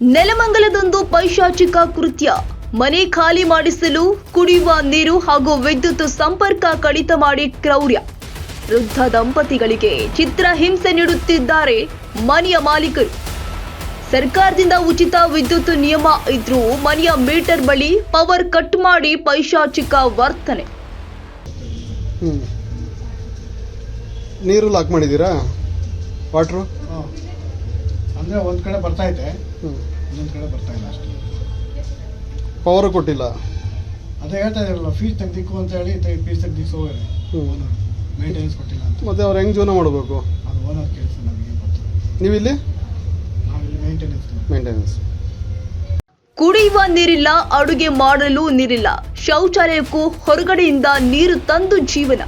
ನೆಲಮಂಗಲದೊಂದು ಪೈಶಾಚಿಕ ಕೃತ್ಯ. ಮನೆ ಖಾಲಿ ಮಾಡಿಸಲು ಕುಡಿಯುವ ನೀರು ಹಾಗೂ ವಿದ್ಯುತ್ ಸಂಪರ್ಕ ಕಡಿತ ಮಾಡಿ ಕ್ರೌರ್ಯ. ವೃದ್ಧ ದಂಪತಿಗಳಿಗೆ ಚಿತ್ರ ಹಿಂಸೆ ನೀಡುತ್ತಿದ್ದಾರೆ ಮನೆಯ ಮಾಲೀಕರು. ಸರ್ಕಾರದಿಂದ ಉಚಿತ ವಿದ್ಯುತ್ ನಿಯಮ ಇದ್ರೂ ಮನೆಯ ಮೀಟರ್ ಬಳಿ ಪವರ್ ಕಟ್ ಮಾಡಿ ಪೈಶಾಚಿಕ ವರ್ತನೆ. ನೀರು ಲಾಕ್ ಮಾಡಿದ್ದೀರಾ? ವಾಟ್ರು? ಹಾಂ. ಅಂದರೆ ಒಂದು ಕಡೆ ಬರ್ತಾ ಇದೆ ಇನ್ನೊಂದು ಕಡೆ ಬರ್ತಾ ಇಲ್ಲ ಅಷ್ಟೇ. ಪವರ್ ಕೊಟ್ಟಿಲ್ಲ. ಅದೇ ಹೇಳ್ತಾ ಇದ್ದಾರಲ್ಲ ಫೀಸ್ ತೆಗ್ದಿಕ್ಕು ಅಂತ ಹೇಳಿ ಫೀಸ್ ತೆಗ್ದಿಕ್ಕು ಹೋಗಿದೆ ಹ್ಞೂ ಓನರ್ ಮೇಂಟೆನೆನ್ಸ್ ಕೊಟ್ಟಿಲ್ಲ ಅಂತ. ಮತ್ತು ಅವ್ರು ಹೆಂಗೆ ಜೀವನ ಮಾಡಬೇಕು? ಅದು ಓನರ್ ಕೆಲಸ ನಮಗೆ ನೀವಿಲ್ಲಿ? ನಾವಿಲ್ಲಿ ಮೇಂಟೆನೆನ್ಸ್ ಮೇಂಟೆನೆನ್ಸ್ ಕುಡಿಯುವ ನೀರಿಲ್ಲ ಅಡುಗೆ ಮಾಡಲು ನೀರಿಲ್ಲ. ಶೌಚಾಲಯಕ್ಕೂ ಹೊರಗಡೆಯಿಂದ ನೀರು ತಂದು ಜೀವನ.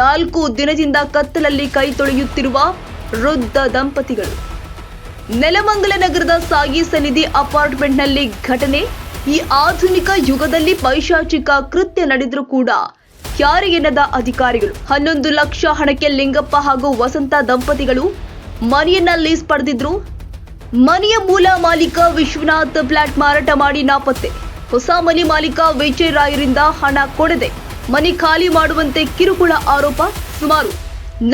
ನಾಲ್ಕು ದಿನದಿಂದ ಕತ್ತಲಲ್ಲಿ ಕೈ ತೊಳೆಯುತ್ತಿರುವ ವೃದ್ಧ ದಂಪತಿಗಳು. ನೆಲಮಂಗಲ ನಗರದ ಸಾಯಿ ಸನ್ನಿಧಿ ಅಪಾರ್ಟ್ಮೆಂಟ್ನಲ್ಲಿ ಘಟನೆ. ಈ ಆಧುನಿಕ ಯುಗದಲ್ಲಿ ಪೈಶಾಚಿಕ ಕೃತ್ಯ ನಡೆದರೂ ಕೂಡ ಯಾರಿಗೆನ್ನದ ಅಧಿಕಾರಿಗಳು, ಹನ್ನೊಂದು ಲಕ್ಷ ಹಣಕ್ಕೆ ಲಿಂಗಪ್ಪ ಹಾಗೂ ವಸಂತ ದಂಪತಿಗಳು ಮನೆಯನ್ನ ಲೀಸ್ ಪಡೆದಿದ್ರು ಮನೆಯ ಮೂಲ ಮಾಲೀಕ ವಿಶ್ವನಾಥ್ ಫ್ಲಾಟ್ ಮಾರಾಟ ಮಾಡಿ ನಾಪತ್ತೆ. ಹೊಸ ಮನೆ ಮಾಲೀಕ ವಿಜಯ್ ರಾಯರಿಂದ ಹಣ ಕೊಡದೆ ಮನೆ ಖಾಲಿ ಮಾಡುವಂತೆ ಕಿರುಕುಳ ಆರೋಪ ಸುಮಾರು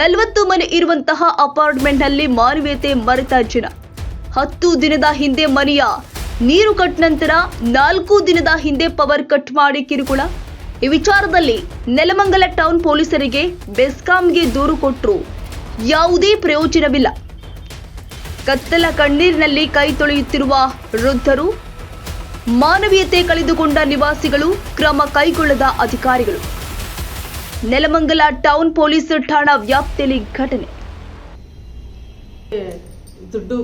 ನಲವತ್ತು ಮನೆ ಇರುವಂತಹ ಅಪಾರ್ಟ್ಮೆಂಟ್ನಲ್ಲಿ ಮಾನವೀಯತೆ ಮರೆತ ಜನ. ಹತ್ತು ದಿನದ ಹಿಂದೆ ಮನೆಯ ನೀರು ಕಟ್ ನಂತರ ನಾಲ್ಕು ದಿನದ ಹಿಂದೆ ಪವರ್ ಕಟ್ ಮಾಡಿ ಕಿರುಕುಳ. ಈ ವಿಚಾರದಲ್ಲಿ ನೆಲಮಂಗಲ ಟೌನ್ ಪೊಲೀಸರಿಗೆ ಬೆಸ್ಕಾಂಗೆ ದೂರು ಕೊಟ್ಟರು ಯಾವುದೇ ಪ್ರಯೋಜನವಿಲ್ಲ. ಕತ್ತಲ ಕಣ್ಣೀರಿನಲ್ಲಿ ಕೈ ತೊಳೆಯುತ್ತಿರುವ ವೃದ್ಧರು, ಮಾನವೀಯತೆ ಕಳೆದುಕೊಂಡ ನಿವಾಸಿಗಳು ಕ್ರಮ ಕೈಗೊಳ್ಳದ ಅಧಿಕಾರಿಗಳು. ನೆಲಮಂಗಲ ಟೌನ್ ಪೊಲೀಸ್ ಠಾಣಾ ವ್ಯಾಪ್ತಿಯಲ್ಲಿ ಘಟನೆ. ದುಡ್ಡು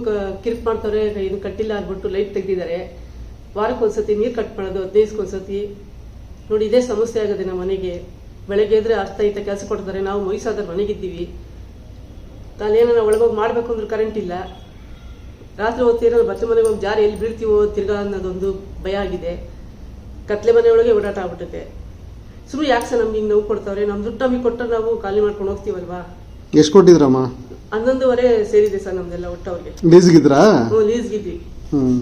ಕಿರಿಕ್ ಮಾಡ್ತಾರೆ ಇದು ಕಟ್ಟಿಲ್ಲ ಅಂದ್ಬಿಟ್ಟು ಲೈಟ್ ತೆಗ್ದಿದ್ದಾರೆ. ವಾರಕ್ಕೆ ಒಂದ್ಸತಿ ನೀರು ಕಟ್ ಮಾಡೋದು ಹದಿನೈದು ಒಂದ್ಸತಿ ನೋಡಿ, ಇದೇ ಸಮಸ್ಯೆ ಆಗದೆ ನಮ್ಮ ಮನೆಗೆ. ಬೆಳಗ್ಗೆ ಎದ್ರೆ ಅರ್ಥ ಐತ, ಕೆಲಸ ಕೊಡ್ತಾರೆ. ನಾವು ವಯಸ್ಸಾದ್ರೆ ಮನೆಗಿದ್ದೀವಿ. ನಾನೇನಾರ ಒಳಗೋಗಿ ಮಾಡ್ಬೇಕು ಅಂದ್ರೆ ಕರೆಂಟ್ ಇಲ್ಲ. ರಾತ್ರಿ ಹೊತ್ತೇನೋ ಬಚ್ಚ ಮನೆಗೆ ಹೋಗಿ ಜಾರಿ ಎಲ್ಲಿ ಬೀಳ್ತೀವೋ ತಿರ್ಗಾ ಅನ್ನೋದೊಂದು ಭಯ ಆಗಿದೆ. ಕತ್ಲೆ ಮನೆಯೊಳಗೆ ಓಡಾಟ ಆಗ್ಬಿಟ್ಟಿದೆ ಸುಮ್ಮನೆ ಯಾಕೆ ಸರ್ ನಮ್ಗೆ ಹಿಂಗೆ ನೋವು ಕೊಡ್ತಾವ್ರೆ? ನಮ್ಮ ದುಡ್ಡು ನಮಗೆ ಕೊಟ್ಟರೆ ನಾವು ಖಾಲಿ ಮಾಡ್ಕೊಂಡು ಹೋಗ್ತೀವಲ್ವಾ? ಎಷ್ಟು ಕೊಟ್ಟಿದ್ರಮ್ಮ? ಹನ್ನೊಂದುವರೆ ಸೇರಿದೆ ಸರ್ ನಮ್ದೆಲ್ಲ ಒಟ್ಟು ಅವ್ರಿಗೆ. ಲೀಸ್ಗಿದ್ರಾ? ಹ್ಞೂ ಲೀಸ್ಗಿದ್ವಿ.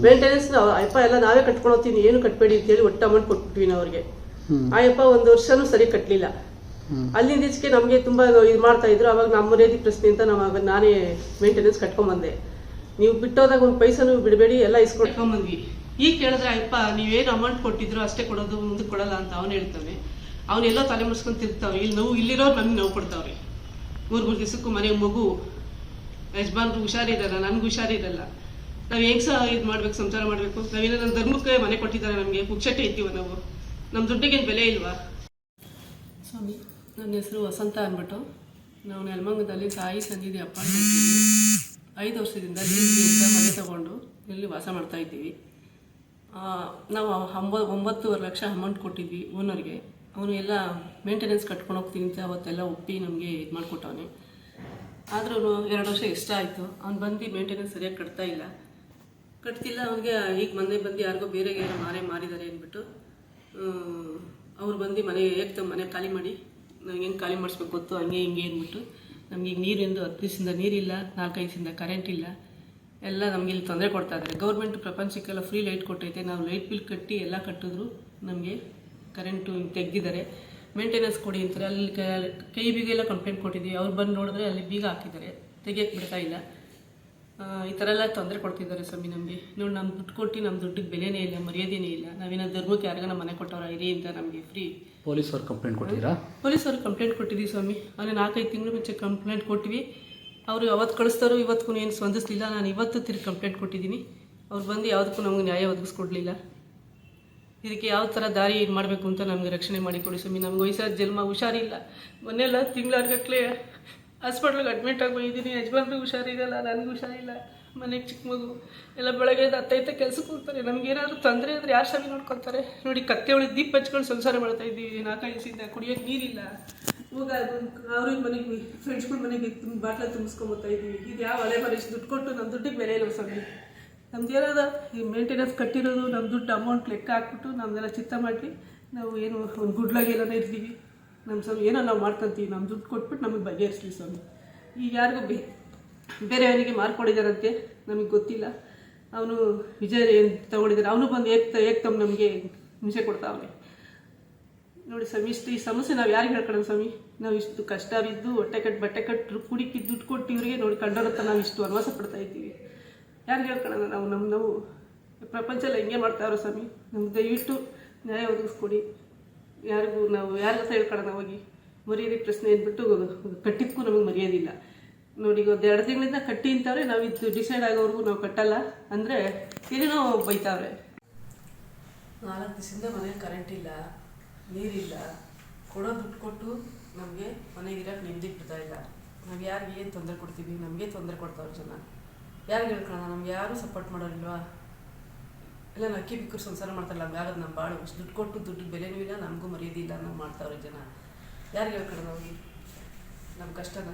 ಮೇಂಟೆನೆನ್ಸ್ ಅಪ್ಪ ಎಲ್ಲ ನಾವೇ ಕಟ್ಕೊಂಡು ಹೋಗ್ತೀನಿ ಏನು ಕಟ್ಬೇಡಿ ಅಂತೇಳಿ ಒಟ್ಟು ಅಮೌಂಟ್ ಕೊಟ್ಬಿಟ್ವಿ ನಾವು ಅವ್ರಿಗೆ. ಆಯಪ್ಪ ಒಂದು ವರ್ಷನೂ ಸರಿ ಕಟ್ಟಲಿಲ್ಲ ಅಲ್ಲಿಂದ ಈಚೆಗೆ ನಮಗೆ ತುಂಬ ಇದು ಮಾಡ್ತಾ ಇದ್ರು ಅವಾಗ ನಮ್ಮ ರೇದಿ ಪ್ರಶ್ನೆ ಅಂತ ನಾವು ನಾನೇ ಮೇಂಟೆನೆನ್ಸ್ ಕಟ್ಕೊಂಬಂದೆ ನೀವು ಬಿಟ್ಟೋದಾಗ ಒಂದು ಪೈಸಾನು ಬಿಡಬೇಡಿ ಎಲ್ಲ ಇಸ್ಕೊಟ್ಕೊಂಬಂದ್ವಿ ಈಗ ಕೇಳಿದ್ರೆ ಅಯ್ಯಪ್ಪ ನೀವೇನು ಅಮೌಂಟ್ ಕೊಟ್ಟಿದ್ರು ಅಷ್ಟೇ ಕೊಡೋದು ಮುಂದೆ ಕೊಡಲ್ಲ ಅಂತ ಅವನು ಹೇಳ್ತಾನೆ. ಅವನೆಲ್ಲೋ ತಲೆ ಮುಡ್ಸ್ಕೊಂಡು ತಿರ್ತಾವೆ ಇಲ್ಲಿ ನೋವು ಇಲ್ಲಿರೋರು ನಮ್ಗೆ ನೋವು ಕೊಡ್ತಾವ್ರಿ. ಮೂರು ಮೂರು ದಿವಸಕ್ಕೂ ಮನೆ ಮಗು ಯಜಮಾನ್ರು ಹುಷಾರಿರಲ್ಲ ನನ್ಗೆ ಹುಷಾರಿರಲ್ಲ ನಾವು ಹೆಂಗ್ ಸಹ ಇದು ಮಾಡ್ಬೇಕು ಸಂಸಾರ ಮಾಡಬೇಕು? ನಾವೇನೋ ನನ್ನ ಧರ್ಮಕ್ಕೆ ಮನೆ ಕೊಟ್ಟಿದ್ದಾರೆ ನಮಗೆ ಪುಕ್ಷಟ್ಟೆ ಇದ್ದೀವ ನಾವು? ನಮ್ಮ ದುಡ್ಡಿಗೇನು ಬೆಲೆ ಇಲ್ವಾ? ಸ್ವಾಮಿ. ನನ್ನ ಹೆಸರು ವಸಂತ ಅಂದ್ಬಿಟ್ಟು. ನಾವು ನೆಲಮಂಗದಲ್ಲಿ ಸಾಯಿ ಸನ್ನಿಧಿ ಅಪಾರ್ಟ್ಮೆಂಟಲ್ಲಿ ಐದು ವರ್ಷದಿಂದ ಲೀಸ್ಗೆ ಮನೆ ತಗೊಂಡು ಇಲ್ಲಿ ವಾಸ ಮಾಡ್ತಾ ಇದ್ದೀವಿ. ನಾವು ಹಂಬ ಒಂಬತ್ತುವರೆ ಲಕ್ಷ ಅಮೌಂಟ್ ಕೊಟ್ಟಿದ್ವಿ ಓನರ್ಗೆ ಅವನು ಎಲ್ಲ ಮೇಂಟೆನೆನ್ಸ್ ಕಟ್ಕೊಂಡು ಹೋಗ್ತೀನಿ ಅಂತ ಅವತ್ತೆಲ್ಲ ಒಪ್ಪಿ ನಮಗೆ ಇದು ಮಾಡಿಕೊಟ್ಟವನೆ. ಆದ್ರೂ ಎರಡು ವರ್ಷ ಇಷ್ಟ ಆಯಿತು. ಅವ್ನು ಬಂದು ಮೇಂಟೆನೆನ್ಸ್ ಸರಿಯಾಗಿ ಕಟ್ತಾ ಇಲ್ಲ. ಕಟ್ತಿಲ್ಲ, ಅವನಿಗೆ, ಈಗ ಮೊನ್ನೆ ಬಂದು ಯಾರಿಗೋ ಬೇರೆ ಯಾರೋ ಮಾರೇ ಮಾರಿದ್ದಾರೆ ಅಂದ್ಬಿಟ್ಟು ಅವ್ರು ಬಂದು ಮನೆ ತಮ್ಮ ಮನೆ ಖಾಲಿ ಮಾಡಿ, ನಂಗೆ ಹೆಂಗೆ ಖಾಲಿ ಮಾಡಿಸ್ಬೇಕು ಗೊತ್ತು? ಹಂಗೆ ಹಿಂಗೆ ಅಂದ್ಬಿಟ್ಟು, ನಮ್ಗೆ ಈಗ ನೀರಿಂದು ಹತ್ತು ದಿವಸದಿಂದ ನೀರಿಲ್ಲ ನಾಲ್ಕೈದು ದಿವಸದಿಂದ ಕರೆಂಟ್ ಇಲ್ಲ. ಎಲ್ಲ ನಮಗೆ ಇಲ್ಲಿ ತೊಂದರೆ ಕೊಡ್ತಾ ಇದ್ದಾರೆ ಗೌರ್ಮೆಂಟ್ ಪ್ರಪಂಚಕ್ಕೆಲ್ಲ ಫ್ರೀ ಲೈಟ್ ಕೊಟ್ಟೈತೆ. ನಾವು ಲೈಟ್ ಬಿಲ್ ಕಟ್ಟಿ ಎಲ್ಲ ಕಟ್ಟಿದ್ರು ನಮಗೆ ಕರೆಂಟು ತೆಗ್ದಿದ್ದಾರೆ. ಮೇಂಟೆನೆನ್ಸ್ ಕೊಡಿ ಅಂತಾರೆ. ಅಲ್ಲಿ ಕೈ ಕೈ ಬೀಗೆಲ್ಲ ಕಂಪ್ಲೇಂಟ್ ಕೊಟ್ಟಿದ್ದೀವಿ. ಅವ್ರು ಬಂದು ನೋಡಿದ್ರೆ ಅಲ್ಲಿ ಬೀಗ ಹಾಕಿದ್ದಾರೆ. ತೆಗಿಯಕ್ಕೆ ಬಿಡ್ತಾ ಇಲ್ಲ ಈ ಥರ ಎಲ್ಲ ತೊಂದರೆ ಕೊಡ್ತಿದ್ದಾರೆ ಸ್ವಾಮಿ ನಮಗೆ. ನೋಡಿ ನಮ್ಮ ದುಡ್ಡು ಕೊಟ್ಟು ನಮ್ಮ ದುಡ್ಡಿಗೆ ಬೆಲೆನೇ ಇಲ್ಲ ಮರ್ಯಾದೆನೇ ಇಲ್ಲ. ನಾವೇನೋ ಧರ್ಮಕ್ಕೆ ಯಾರಿಗಾನ ಮನೆ ಕೊಟ್ಟವ್ರ ಇರಿ ಅಂತ ನಮಗೆ ಫ್ರೀ ಪೊಲೀಸ್ ಅವ್ರು ಕಂಪ್ಲೇಂಟ್ ಕೊಟ್ಟಿದ್ದೀರಾ? ಅವ್ರಿಗೆ ಕಂಪ್ಲೇಂಟ್ ಕೊಟ್ಟಿದ್ದೀವಿ ಸ್ವಾಮಿ. ಅಂದರೆ ನಾಲ್ಕೈದು ತಿಂಗಳು ಮುಂಚೆ ಕಂಪ್ಲೇಂಟ್ ಕೊಟ್ಟಿವಿ. ಅವರು ಅವತ್ತು ಕಳಿಸ್ತಾರೋ ಇವತ್ತಿಗೂ ಏನು ಸ್ಪಂದಿಸಲಿಲ್ಲ. ನಾನು ಇವತ್ತು ತಿರುಗಿ ಕಂಪ್ಲೇಂಟ್ ಕೊಟ್ಟಿದ್ದೀನಿ. ಅವ್ರು ಬಂದು ಯಾವುದಕ್ಕೂ ನಮಗೆ ನ್ಯಾಯ ಒದಗಿಸ್ಕೊಡ್ಲಿಲ್ಲ. ಇದಕ್ಕೆ ಯಾವ ಥರ ದಾರಿ ಏನು ಮಾಡಬೇಕು ಅಂತ ನಮಗೆ ರಕ್ಷಣೆ ಮಾಡಿಕೊಡಿ ಸ್ವಾಮಿ. ನಮ್ಗೆ ವಯಸ್ಸಾದ ಜನ್ಮ ಹುಷಾರಿಲ್ಲ. ಮೊನ್ನೆಲ್ಲ ತಿಂಗಳಾರ್ಗಟ್ಲೆ ಹಾಸ್ಪಿಟ್ಲಿಗೆ ಅಡ್ಮಿಟ್ ಆಗಿ ಯಜಮಾನ್ರಿಗೆ ಹುಷಾರಿರಲ್ಲ, ನನಗೂ ಹುಷಾರಿಲ್ಲ. ಮನೆಗೆ ಚಿಕ್ಕ ಮಗು. ಎಲ್ಲ ಬೆಳಗ್ಗೆ ಹತ್ತೈತೆ ಕೆಲಸಕ್ಕೆ ಹೋಗ್ತಾರೆ ನಮಗೇನಾದರೂ ತೊಂದರೆ ಅಂದರೆ ಯಾರು ಸ್ವಾಮಿ ನೋಡ್ಕೊತಾರೆ ನೋಡಿ, ಕತ್ತೆ ಒಳಗೆ ದೀಪ ಹಚ್ಕೊಂಡು ಸಂಸಾರ ಮಾಡ್ತಾ ಇದ್ದೀವಿ. ನಾಲ್ಕೈದು ದಿವಸದಿಂದ ಕುಡಿಯೋಕ್ಕೆ ನೀರಿಲ್ಲ. ಹೋಗ ಅವ್ರ ಮನೆಗೆ ಫ್ರೆಂಡ್ಸ್ಗಳ ಮನೆಗೆ ತುಂಬ ಬಾಟ್ಲ ತುಂಬಿಸ್ಕೊಂಬೋತಾ ಇದ್ದೀವಿ. ಇದು ಯಾವ ಅಲೆ ಮನೆ ದುಡ್ಡು ಕೊಟ್ಟು ನಮ್ಮ ದುಡ್ಡಿಗೆ ಬೆಲೆ ಇಲ್ಲ ಸ್ವಾಮಿ. ನಮ್ದು ಏನಾದ ಈ ಮೇಂಟೆನೆನ್ಸ್ ಕಟ್ಟಿರೋದು ನಮ್ಮ ದುಡ್ಡು ಅಮೌಂಟ್ ಲೆಕ್ಕ ಹಾಕ್ಬಿಟ್ಟು ನಮ್ಮದೆಲ್ಲ ಚಿತ್ತ ಮಾಡಿ ನಾವು ಏನು ಒಂದು ಗುಡ್ಲಾಗಿ ಏನೋ ಇರ್ತೀವಿ. ನಮ್ಮ ಸ್ವಾಮಿ ಏನೋ ನಾವು ಮಾಡ್ತಂತೀವಿ ನಮ್ಮ ದುಡ್ಡು ಕೊಟ್ಬಿಟ್ಟು ನಮಗೆ ಬಗೆಹರಿಸ್ಲಿ ಸ್ವಾಮಿ. ಈಗ ಯಾರಿಗೂ ಬೇ ಬೇರೆಯವನಿಗೆ ಮಾರ್ಕೊಂಡಿದ್ದಾರಂತೆ ನಮಗೆ ಗೊತ್ತಿಲ್ಲ. ಅವನು ವಿಜಯ ಏನು ತಗೊಂಡಿದ್ದಾರೆ ಅವನು ಬಂದು ಏಕ್ ಏಕ್ತಮ್ ನಮಗೆ ಹಿಂಸೆ ಕೊಡ್ತಾವನೆ. ನೋಡಿ ಸ್ವಾಮಿ, ಇಷ್ಟು ಈ ಸಮಸ್ಯೆ ನಾವು ಯಾರಿಗೆ ಹೇಳ್ಕೊಳ್ಳೋಣ ಸ್ವಾಮಿ? ನಾವು ಇಷ್ಟು ಕಷ್ಟ ಬಿದ್ದು ಹೊಟ್ಟೆ ಕಟ್ಟು ಬಟ್ಟೆ ಕಟ್ಟು ಕುಡಿಕಿ ದುಡ್ಡು ಕೊಟ್ಟು ಇವರಿಗೆ ನೋಡಿ ಕಂಡೋರತ್ತ ನಾವು ಇಷ್ಟು ಅನ್ವಾಸ ಪಡ್ತಾ ಇದ್ದೀವಿ. ಯಾರಿಗೆ ಹೇಳ್ಕೊಳ್ಳೋಣ ನಾವು ನಮ್ಮ ನಾವು ಪ್ರಪಂಚ ಹಿಂಗೆ ಮಾಡ್ತಾವ್ರೆ ಸ್ವಾಮಿ. ನಮ್ಗೆ ದಯವಿಟ್ಟು ನ್ಯಾಯ ಒದಗಿಸ್ಕೊಡಿ. ಯಾರಿಗೂ ನಾವು ಯಾರ ಹತ್ರ ಹೇಳ್ಕೊಳ್ಳೋಣ ಹೋಗಿ? ಮರ್ಯಾದೆ ಪ್ರಶ್ನೆ ಅಂದ್ಬಿಟ್ಟು ಕಟ್ಟಿದ್ಕೂ ನಮಗೆ ಮರ್ಯಾದಿಲ್ಲ ನೋಡಿ ಒಂದು ಎರಡು ತಿಂಗಳಿಂದ ಕಟ್ಟಿ ಅಂತವ್ರೆ, ನಾವು ಇದು ಡಿಸೈಡ್ ಆಗೋವರೆಗೂ ನಾವು ಕಟ್ಟಲ್ಲ. ಅಂದರೆ ಏನೇನೋ ಬೈತಾವ್ರೆ. ನಾಲ್ಕು ದಿವಸದಿಂದ ಮನೇಲಿ ಕರೆಂಟ್ ಇಲ್ಲ, ನೀರಿಲ್ಲ. ಕೊಡೋ ದುಡ್ಡು ಕೊಟ್ಟು ನಮಗೆ ಮನೆಗಿರೋಕೆ ನೆಮ್ಮದಿ ಬಿಡ್ತಾ ಇಲ್ಲ. ನಾವು ಯಾರಿಗೆ ಏನು ತೊಂದರೆ ಕೊಡ್ತೀವಿ? ನಮಗೆ ತೊಂದರೆ ಕೊಡ್ತಾವ್ರೆ ಜನ. ಯಾರಿಗೆ ಹೇಳ್ಕೊಳ್ಳೋಣ ನಮ್ಗೆ ಯಾರು ಸಪೋರ್ಟ್ ಮಾಡೋರಿಲ್ವಾ? ಇಲ್ಲ, ನಾವು ಅಕ್ಕಿ ಬಿಕ್ಕರು ಸಂಸಾರ ಮಾಡ್ತಾರಲ್ಲ ನಮ್ಗೆ ನಮ್ಮ ಬಾಳು. ಇಷ್ಟು ದುಡ್ಡು ಕೊಟ್ಟು ದುಡ್ಡು ಬೆಲೆನೂ ಇಲ್ಲ, ನಮಗೂ ಮರ್ಯಾದೆ ಇಲ್ಲ ನಾವು ಮಾಡ್ತಾವ್ರೆ ಜನ. ಯಾರು ಹೇಳ್ಕೊಳ್ಳೋಣ ನಮಗೆ? ನಮ್ಮ ಕಷ್ಟನ?